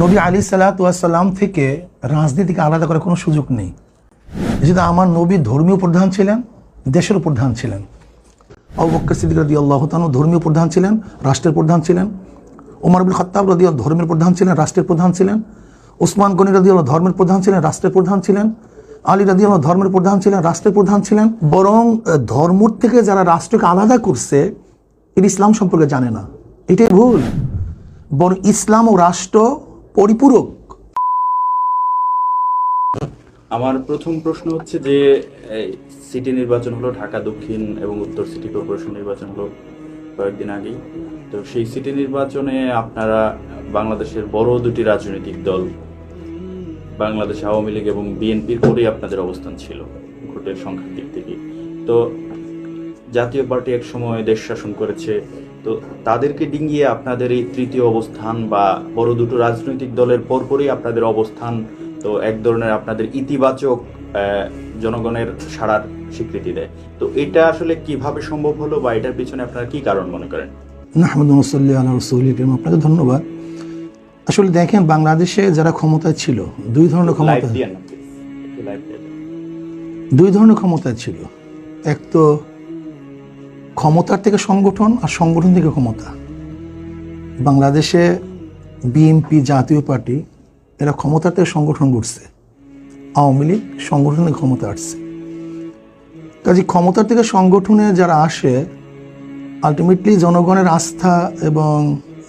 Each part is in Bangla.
নবী আলী সাল্লাতাম থেকে রাজনীতিকে আলাদা করার কোনো সুযোগ নেই। যেহেতু আমার নবী ধর্মীয় প্রধান ছিলেন, দেশের প্রধান ছিলেন। অবক্কর সিদ্দিক রদি আল্লাহ তানু ধর্মীয় প্রধান ছিলেন, রাষ্ট্রের প্রধান ছিলেন। ওমর আবুল খত্তাব রদি ধর্মের প্রধান ছিলেন, রাষ্ট্রের প্রধান ছিলেন। ওসমান গনি রদি আল্লাহ ধর্মের প্রধান ছিলেন, রাষ্ট্রের প্রধান ছিলেন। আলী রদি আল্লাহ ধর্মের প্রধান ছিলেন, রাষ্ট্রের প্রধান ছিলেন। বরং ধর্মর থেকে যারা রাষ্ট্রকে আলাদা করছে, এর ইসলাম সম্পর্কে জানে না। এটাই ভুল। বরং ইসলাম ও রাষ্ট্র পরিপূরক। আমার প্রথম প্রশ্ন হচ্ছে যে সিটি নির্বাচন হলো ঢাকা, দক্ষিণ এবং উত্তর সিটি কর্পোরেশন নির্বাচন হলো কয়েকদিন আগেই। তো সেই সিটি নির্বাচনে আপনারা বাংলাদেশের বড় দুটি রাজনৈতিক দল, বাংলাদেশ আওয়ামী লীগ এবং বিএনপির পরেই আপনাদের অবস্থান ছিল, ভোটের সংখ্যার দিক থেকে তো জাতীয় পার্টি এক সময় দেশ শাসন করেছে। তো তাদেরকে ডিঙ্গিয়ে আপনাদের এই তৃতীয় অবস্থান বা বড় দুটো রাজনৈতিক দলের পরপরই আপনাদের অবস্থান তো এক ধরনের আপনাদের ইতিবাচক জনগণের সাড়ার স্বীকৃতি দেয়। তো এটা আসলে কীভাবে সম্ভব হলো বা এটার পিছনে আপনারা কি কারণ মনে করেন? নাহমদ মুসল্লি আল্লাহ রসুল করিম আপনাকে ধন্যবাদ। আসলে দেখেন বাংলাদেশে যারা ক্ষমতায় ছিল দুই ধরনের ক্ষমতা। দুই ধরনের ক্ষমতায় ছিল। এক তো ক্ষমতার থেকে সংগঠন আর সংগঠন থেকে ক্ষমতা। বাংলাদেশে বিএনপি জাতীয় পার্টি, এরা ক্ষমতার থেকে সংগঠন করছে আওয়ামী লীগ সংগঠনের ক্ষমতা আসছে। কাজে ক্ষমতার থেকে সংগঠনে যারা আসে আলটিমেটলি জনগণের আস্থা এবং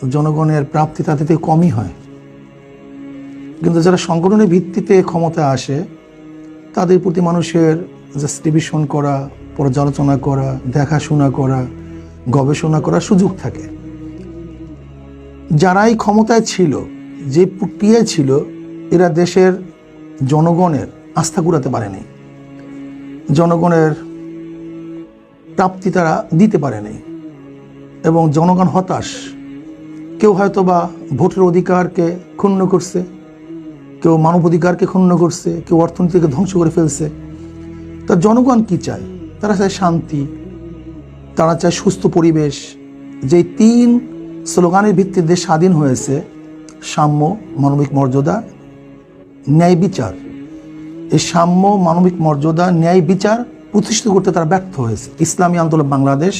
জনগণের প্রাপ্তি তাদের থেকে কমই হয়। কিন্তু যারা সংগঠনের ভিত্তিতে ক্ষমতা আসে, তাদের প্রতি মানুষের জাস্টিবিশন করা পর্যালোচনা করা, দেখাশোনা করা, গবেষণা করার সুযোগ থাকে। যারাই ক্ষমতায় ছিল, যে প্রক্রিয়ায় ছিল, এরা দেশের জনগণের আস্থা কুড়াতে পারেনি। জনগণের প্রাপ্তি তারা দিতে পারেনি। এবং জনগণ হতাশ। কেউ হয়তো বা ভোটের অধিকারকে ক্ষুণ্ণ করছে, কেউ মানবাধিকারকে ক্ষুণ্ণ করছে, কেউ অর্থনীতিকে ধ্বংস করে ফেলছে। তা জনগণ কি চায়? তারা চায় শান্তি, তারা চায় সুস্থ পরিবেশ। যে তিন স্লোগানের ভিত্তিতে দেশ স্বাধীন হয়েছে, সাম্য, মানবিক মর্যাদা, ন্যায় বিচার। এই সাম্য, মানবিক মর্যাদা, ন্যায় বিচার প্রতিষ্ঠিত করতে তারা ব্যর্থ হয়েছে। ইসলামী আন্দোলন বাংলাদেশ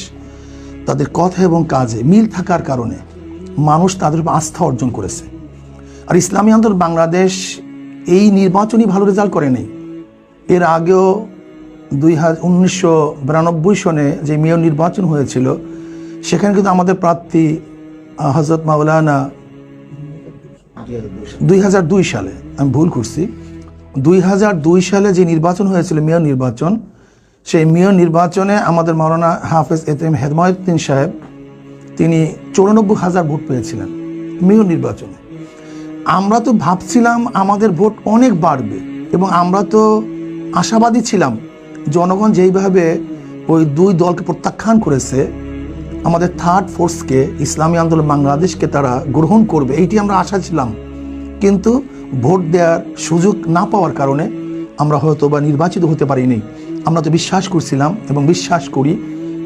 তাদের কথা এবং কাজে মিল থাকার কারণে মানুষ তাদের উপর আস্থা অর্জন করেছে। আর ইসলামী আন্দোলন বাংলাদেশ এই নির্বাচনই ভালো রেজাল্ট করে নেই। এর আগেও দুই উনিশশো সনে যে মেয়র নির্বাচন হয়েছিল, সেখানে কিন্তু আমাদের প্রার্থী হজরত মাওলানা দুই হাজার দুই সালে, আমি ভুল করছি, দুই হাজার দুই সালে যে নির্বাচন হয়েছিল, মেয়র নির্বাচন, সেই মেয়র নির্বাচনে আমাদের মাওলানা হাফেজ এতেম হেদমায়ুদ্দিন সাহেব, তিনি চৌরানব্বই হাজার ভোট পেয়েছিলেন মেয়র নির্বাচনে। আমরা তো ভাবছিলাম আমাদের ভোট অনেক বাড়বে এবং আমরা তো আশাবাদী ছিলাম জনগণ যেইভাবে ওই দুই দলকে প্রত্যাখ্যান করেছে, আমাদের থার্ড ফোর্সকে ইসলামী আন্দোলন বাংলাদেশকে তারা গ্রহণ করবে, এইটি আমরা আশা ছিলাম। কিন্তু ভোট দেওয়ার সুযোগ না পাওয়ার কারণে আমরা হয়তো বা নির্বাচিত হতে পারিনি। আমরা তো বিশ্বাস করছিলাম এবং বিশ্বাস করি,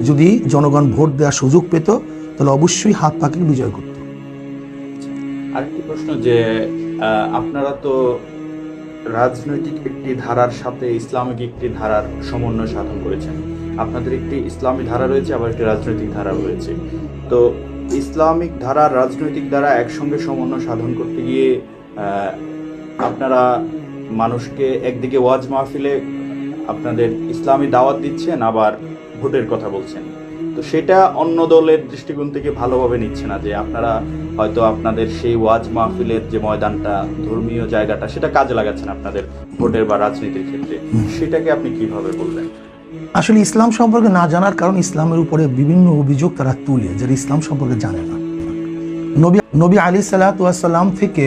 যদি জনগণ ভোট দেওয়ার সুযোগ পেত, তাহলে অবশ্যই হাত পাকে বিজয় করত। আরেকটি প্রশ্ন যে আপনারা তো রাজনৈতিক একটি ধারার সাথে ইসলামিক একটি ধারার সমন্বয় সাধন করেছেন। আপনাদের একটি ইসলামী ধারা রয়েছে, আবার একটি রাজনৈতিক ধারা রয়েছে। তো ইসলামিক ধারা, রাজনৈতিক ধারা একসঙ্গে সমন্বয় সাধন করতে গিয়ে আপনারা মানুষকে একদিকে ওয়াজ মাহফিলে আপনাদের ইসলামী দাওয়াত দিচ্ছেন, আবার ভোটের কথা বলছেন। তো সেটা অন্য দলের দৃষ্টিকোণ থেকে ভালোভাবে নিচ্ছে না যে আপনারা হয়তো আপনাদের সেই ওয়াজ মাহফিলের যে ময়দানটা ধর্মীয় জায়গাটা সেটা কাজে লাগাচ্ছেন আপনাদের ভোটের বা রাজনীতির ক্ষেত্রে। সেটাকে আপনি কীভাবে বলবেন আসলে ইসলাম সম্পর্কে না জানার কারণ ইসলামের উপরে বিভিন্ন অভিযোগ তারা তুলে যারা ইসলাম সম্পর্কে জানে না। নবী নবী আলী সাল্লাম থেকে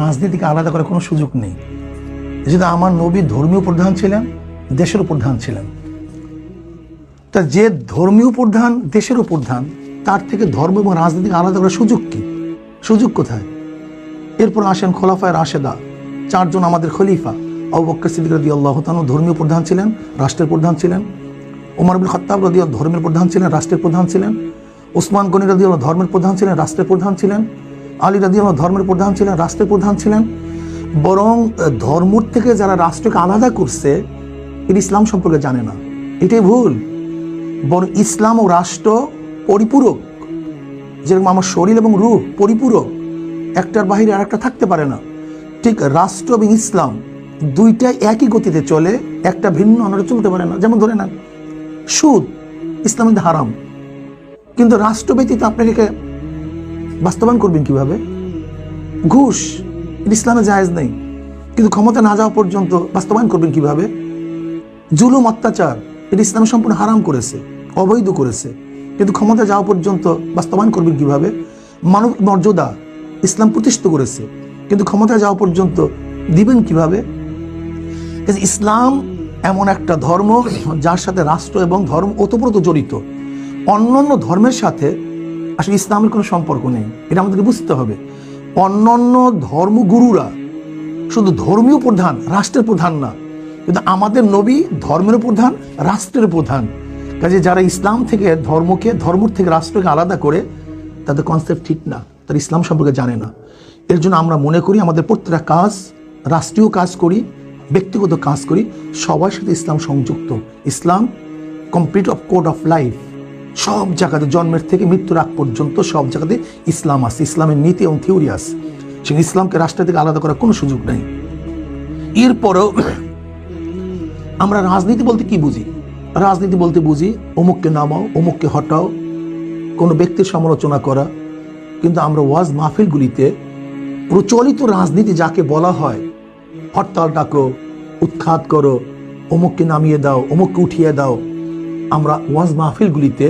রাজনীতিকে আলাদা করার কোনো সুযোগ নেই। যেটা আমার নবী ধর্মীয় প্রধান ছিলেন দেশের প্রধান ছিলেন। তা যে ধর্মীয় প্রধান দেশের প্রধান তার থেকে ধর্ম এবং রাজনীতিকে আলাদা করার সুযোগ কি? সুযোগ কোথায়? এরপর আসেন খোলাফায় রাশেদা চারজন আমাদের খলিফা। আবু বক্কর সিদ্দিক রদি আল্লাহ তানু ধর্মীয় প্রধান ছিলেন রাষ্ট্রের প্রধান ছিলেন। ওমর আবুল খত্তাব রদি ধর্মের প্রধান ছিলেন রাষ্ট্রের প্রধান ছিলেন। ওসমান গনি রদি ধর্মের প্রধান ছিলেন রাষ্ট্রের প্রধান ছিলেন। আলী রাদি ধর্মের প্রধান ছিলেন রাষ্ট্রের প্রধান ছিলেন। বরং আহ, ধর্ম থেকে যারা রাষ্ট্রকে আলাদা করছে এটা ইসলাম সম্পর্কে জানে না। এটাই ভুল। বরং ইসলাম ও রাষ্ট্র পরিপূরক। যেরকম আমার শরীর এবং রূহ পরিপূরক, একটার বাহিরে আর একটা থাকতে পারে না। ঠিক রাষ্ট্র এবং ইসলাম দুইটাই একই গতিতে চলে, একটা ভিন্ন অন্যটা চলতে পারে না। যেমন ধরে নেন, সুদ ইসলামের হারাম। কিন্তু রাষ্ট্র ব্যতীত আপনি এটাকে বাস্তবায়ন করবেন কীভাবে? ঘুষ ইসলামে জায়েজ নেই। কিন্তু ক্ষমতা না যাওয়া পর্যন্ত বাস্তবায়ন করবেন কীভাবে? জুলুম, অত্যাচার এটা ইসলাম সম্পূর্ণ হারাম করেছে, অবৈধ করেছে। কিন্তু ক্ষমতা যাওয়া পর্যন্ত বাস্তবায়ন করবেন কীভাবে? মানবিক মর্যাদা ইসলাম প্রতিষ্ঠিত করেছে, কিন্তু ক্ষমতা যাওয়া পর্যন্ত দিবেন কীভাবে? ইসলাম এমন একটা ধর্ম যার সাথে রাষ্ট্র এবং ধর্ম ওতপ্রোত জড়িত। অন্যান্য ধর্মের সাথে আসলে ইসলামের কোনো সম্পর্ক নেই, এটা আমাদেরকে বুঝতে হবে। অন্যান্য ধর্মগুরুরা শুধু ধর্মীয় প্রধান, রাষ্ট্রের প্রধান না কিন্তু আমাদের নবী ধর্মের প্রধান, রাষ্ট্রের প্রধান। কাজে যারা ইসলাম থেকে ধর্মকে ধর্ম থেকে রাষ্ট্রকে আলাদা করে, তাদের কনসেপ্ট ঠিক না। তারা ইসলাম সম্পর্কে জানে না। এর জন্য আমরা মনে করি আমাদের প্রত্যেকটা কাজ, রাষ্ট্রীয় কাজ করি, ব্যক্তিগত কাজ করি, সবার সাথে ইসলাম সংযুক্ত। Islam complete of code of life সব জায়গাতে জন্মের থেকে মৃত্যুর আগ পর্যন্ত সব জায়গাতে ইসলাম আছে। ইসলামের নীতি এবং থিওরি আছে। সে ইসলামকে রাষ্ট্র থেকে আলাদা করার কোনো সুযোগ নেই। এরপরেও আমরা রাজনীতি বলতে কি বুঝি? রাজনীতি বলতে বুঝি অমুককে নামাও, অমুককে হটাও, কোনো ব্যক্তির সমালোচনা করা। কিন্তু আমরা ওয়াজ মাহফিলগুলিতে প্রচলিত রাজনীতি যাকে বলা হয়, হরতাল ডাকো, উৎখাত করো, অমুককে নামিয়ে দাও, অমুককে উঠিয়ে দাও, আমরা ওয়াজ মাহফিলগুলিতে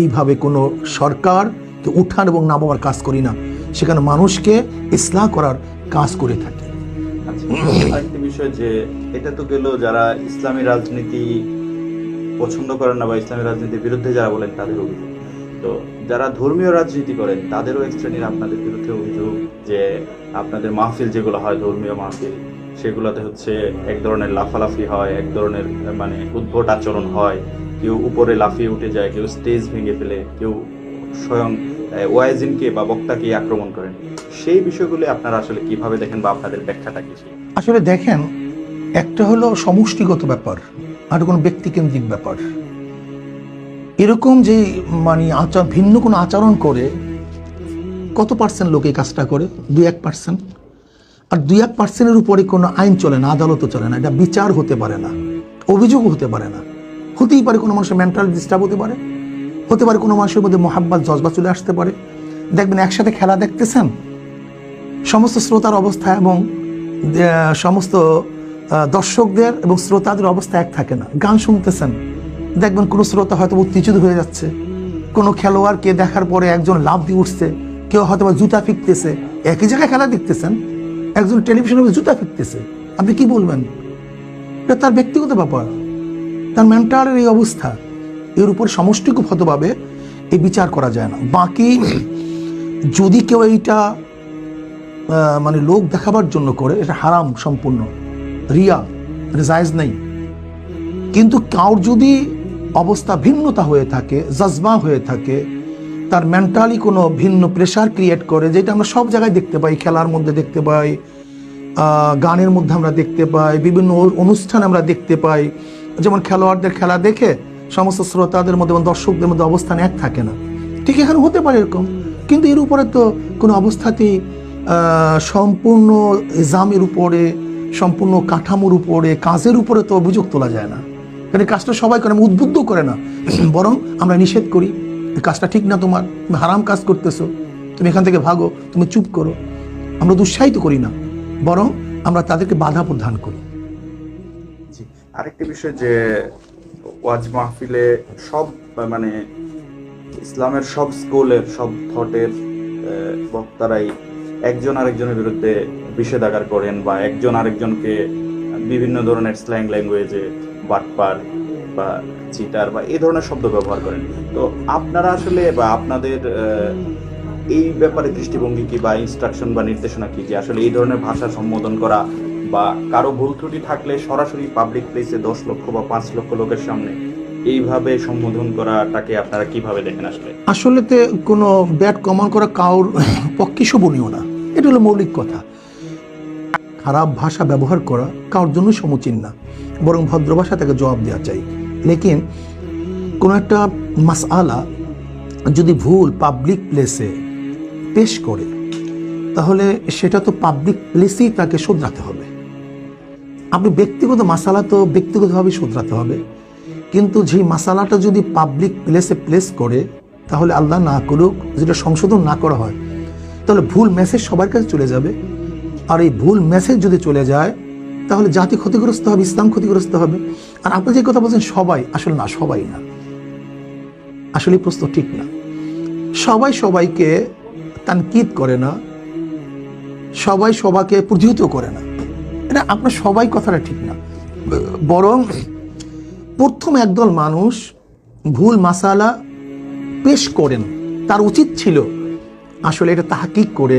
এইভাবে কোনো সরকারকে উঠান এবং নামাবার কাজ করি না। সেখানে মানুষকে ইসলাহ করার কাজ করে থাকি। আচ্ছা বিষয় যে এটা তো গেল যারা ইসলামী রাজনীতি পছন্দ করেন না বা ইসলামী রাজনীতির বিরুদ্ধে যারা বলেন তাদের অভিযোগ। তো যারা ধর্মীয় রাজনীতি করেন, তাদেরও এক শ্রেণির আপনাদের বিরুদ্ধে অভিযোগ যে আপনাদের মাহফিল যেগুলো হয়, ধর্মীয় মাহফিল, সেগুলোতে হচ্ছে এক ধরনের লাফালাফি হয়, এক ধরনের মানে উদ্ভট আচরণ হয়। কেউ উপরে লাফিয়ে উঠে যায়, কেউ স্টেজ ভেঙে ফেলে, কেউ স্বয়ং ওয়াইজিনকে বা বক্তাকে আক্রমণ করেন। সেই বিষয়গুলো আপনারা আসলে কীভাবে দেখেন বা আপনাদের ব্যাখ্যাটা কি আসলে দেখেন, একটা হলো সমষ্টিগত ব্যাপার, আর কোনো ব্যক্তিকেন্দ্রিক ব্যাপার। এরকম যে মানে আচার ভিন্ন কোনো আচরণ করে, কত পার্সেন্ট লোকে কাজটা করে? দুই এক পার্সেন্ট আর দুই এক পার্সেন্টের উপরে কোনো আইন চলে না, আদালতও চলে না, এটা বিচার হতে পারে না অভিযোগ হতে পারে না। হতেই পারে কোনো মানুষের মেন্টাল ডিস্টার্ব হতে পারে। হতে পারে কোনো মানুষের মধ্যে মহাব্বাত জজবা চলে আসতে পারে। দেখবেন একসাথে খেলা দেখতেছেন। সমস্ত শ্রোতার অবস্থা এবং সমস্ত দর্শকদের এবং শ্রোতাদের অবস্থা এক থাকে না। গান শুনতেছেন। দেখবেন কোনো শ্রোতা হয়তো উত্তেজিত হয়ে যাচ্ছে। কোনো খেলোয়াড়কে দেখার পরে একজন লাভ দিয়ে উঠছে। কেউ হয়তো বা জুতা ফিকতেছে। একই জায়গায় খেলা দেখতেছেন। একজন টেলিভিশনে জুতা ফিকতেছে। আপনি কি বলবেন? এটা তার ব্যক্তিগত ব্যাপার। তার মেন্টালের এই অবস্থা। এর উপর সমষ্টিগতভাবে এই বিচার করা যায় না। বাকি যদি কেউ এইটা মানে লোক দেখাবার জন্য করে, এটা হারাম সম্পূর্ণ। রিয়া, এটা নেই। কিন্তু কাউর যদি অবস্থা ভিন্নতা হয়ে থাকে, জজবা হয়ে থাকে, তার মেন্টালি কোনো ভিন্ন প্রেশার ক্রিয়েট করে, যেটা আমরা সব জায়গায় দেখতে পাই, খেলার মধ্যে দেখতে পাই গানের মধ্যে আমরা দেখতে পাই, বিভিন্ন অনুষ্ঠানে আমরা দেখতে পাই, যেমন খেলোয়াড়দের খেলা দেখে সমস্ত শ্রোতাদের মধ্যে এবং দর্শকদের মধ্যে অবস্থান এক থাকে না। ঠিক এখানে হতে পারে এরকম, কিন্তু এর উপরে তো কোনো অবস্থাতেই সম্পূর্ণ এজামের উপরে, সম্পূর্ণ কাঠামোর উপরে, কাজের উপরে তো অভিযোগ তোলা যায় না। কারণ কাজটা সবাই করে উদ্বুদ্ধ করে না। বরং আমরা নিষেধ করি কাজটা ঠিক না তোমার, তুমি হারাম কাজ করতেছো, তুমি এখান থেকে ভাগো, তুমি চুপ করো। আমরা দুঃসাহিত করি না, বরং আমরা তাদেরকে বাধা প্রদান করি। আরেকটি বিষয় যে ওয়াজ মাহফিলে সব মানে ইসলামের সব স্কুলের, সব থটের বক্তারাই একজন আরেকজনের বিরুদ্ধে বিষেধাগার করেন বা একজন আরেকজনকে বিভিন্ন ধরনের স্ল্যাং ল্যাঙ্গুয়েজে বাটপার বা চিটার বা এই ধরনের শব্দ ব্যবহার করেন। তো আপনারা আসলে বা আপনাদের এই ব্যাপারে দৃষ্টিভঙ্গি কি বা ইনস্ট্রাকশন বা নির্দেশনা কি যে আসলে এই ধরনের ভাষা সম্বোধন করা বা কারও ভুল ত্রুটি থাকলে সরাসরি পাবলিক প্লেসে দশ লক্ষ বা পাঁচ লক্ষ লোকের সামনে এইভাবে সম্বোধন করাটাকে আপনারা কীভাবে দেখেন আসলে? আসলেতে কোনো ব্যাট কমান করা কাউর পক্ষে শোভনীয় না। এটা হলো মৌলিক কথা। খারাপ ভাষা ব্যবহার করা কারোর জন্য সমুচীন না, বরং ভদ্র ভাষা তাকে জবাব দেওয়া চাই। লেকিন কোনো একটা মাস আলা যদি ভুল পাবলিক প্লেসে পেশ করে, তাহলে সেটা তো পাবলিক প্লেসেই তাকে শোধরাতে হবে। আপনি ব্যক্তিগত মাসালা তো ব্যক্তিগতভাবে শুধরাতে হবে। কিন্তু যেই মশালাটা যদি পাবলিক প্লেসে প্লেস করে, তাহলে আল্লাহ না করুক, যেটা সংশোধন না করা হয়, তাহলে ভুল মেসেজ সবার কাছে চলে যাবে। আর এই ভুল মেসেজ যদি চলে যায়, তাহলে জাতি ক্ষতিগ্রস্ত হবে, ইসলাম ক্ষতিগ্রস্ত হবে। আর আপনি যে কথা বলছেন, সবাই, আসলে না, সবাই না। আসলে প্রশ্ন ঠিক না। সবাই সবাইকে তানকিদ করে না, সবাই সবাইকে প্রতিহত করে না। এটা আপনার সবাই কথাটা ঠিক না। বরং প্রথম একদল মানুষ ভুল মাসালা পেশ করেন। তার উচিত ছিল আসলে এটা তাহাকিক করে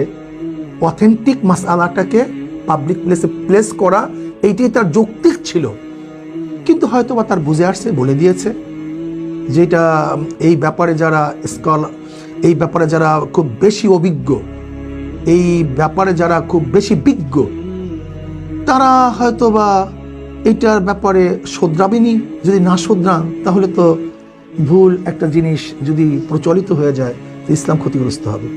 অথেন্টিক মাসালাটাকে পাবলিক প্লেসে প্লেস করা। এইটি তার যৌক্তিক ছিল। কিন্তু হয়তো বা তার বুঝে আসছে, বলে দিয়েছে যেটা এই ব্যাপারে যারা স্কল এই ব্যাপারে যারা খুব বেশি অভিজ্ঞ, এই ব্যাপারে যারা খুব বেশি বিজ্ঞ তারা হয়তো বা এইটার ব্যাপারে শোধরাবেনি যদি না শোধরান তাহলে তো ভুল একটা জিনিস যদি প্রচলিত হয়ে যায় তো ইসলাম ক্ষতিগ্রস্ত হবে।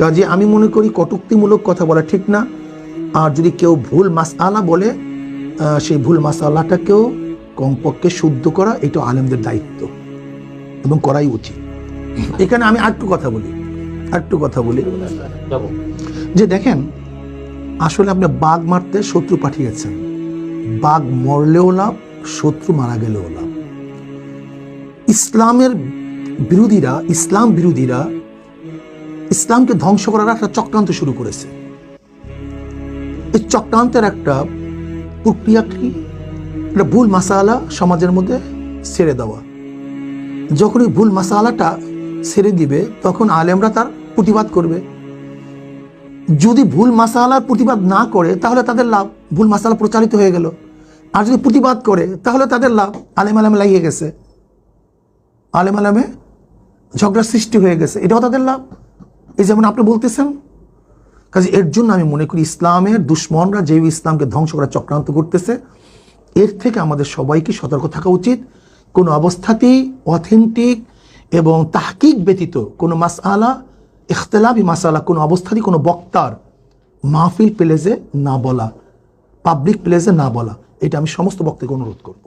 কাজে আমি মনে করি কটুক্তিমূলক কথা বলা ঠিক না। আর যদি কেউ ভুল মাস আলা বলে সেই ভুল মাস আলাটাকেও কমপক্ষে শুদ্ধ করা এটা আলেমদের দায়িত্ব এবং করাই উচিত। এখানে আমি আরেকটু কথা বলি আরেকটু কথা বলি। যে দেখেন আসলে আপনি বাঘ মারতে শত্রু পাঠিয়েছেন। বাঘ মরলেও লাভ, শত্রু মারা গেলেও লাভ। ইসলামের বিরোধীরা, ইসলাম বিরোধীরা ইসলামকে ধ্বংস করার একটা চক্রান্ত শুরু করেছে। এই চক্রান্তের একটা প্রক্রিয়া কি? একটা ভুল মাসালা সমাজের মধ্যে ছেড়ে দেওয়া। যখন এই ভুল মাসালাটা ছেড়ে দিবে, তখন আলেমরা তার প্রতিবাদ করবে। যদি ভুল মাসালার প্রতিবাদ না করে, তাহলে তাদের লাভ, ভুল মাসালা প্রচারিত হয়ে গেল। আর যদি প্রতিবাদ করে, তাহলে তাদের লাভ আলেম আলেমে লাগিয়ে গেছে। আলেম আলেমে ঝগড়ার সৃষ্টি হয়ে গেছে, এটাও তাদের লাভ। এই যেমন আপনি বলতেছেন, কাজে এর জন্য আমি মনে করি ইসলামের দুশ্মনরা যে ইসলামকে ধ্বংস করার চক্রান্ত করতেছে, এর থেকে আমাদের সবাইকে সতর্ক থাকা উচিত। কোনো অবস্থাতেই অথেন্টিক এবং তাহকিক ব্যতীত কোনো মাসআলা ইখতলাফি মাসালা, কোনো অবস্থাতেই কোনো বক্তার মাহফিল প্লেসে না বলা, পাবলিক প্লেসে না বলা, এটা আমি সমস্ত বক্তাকে অনুরোধ করব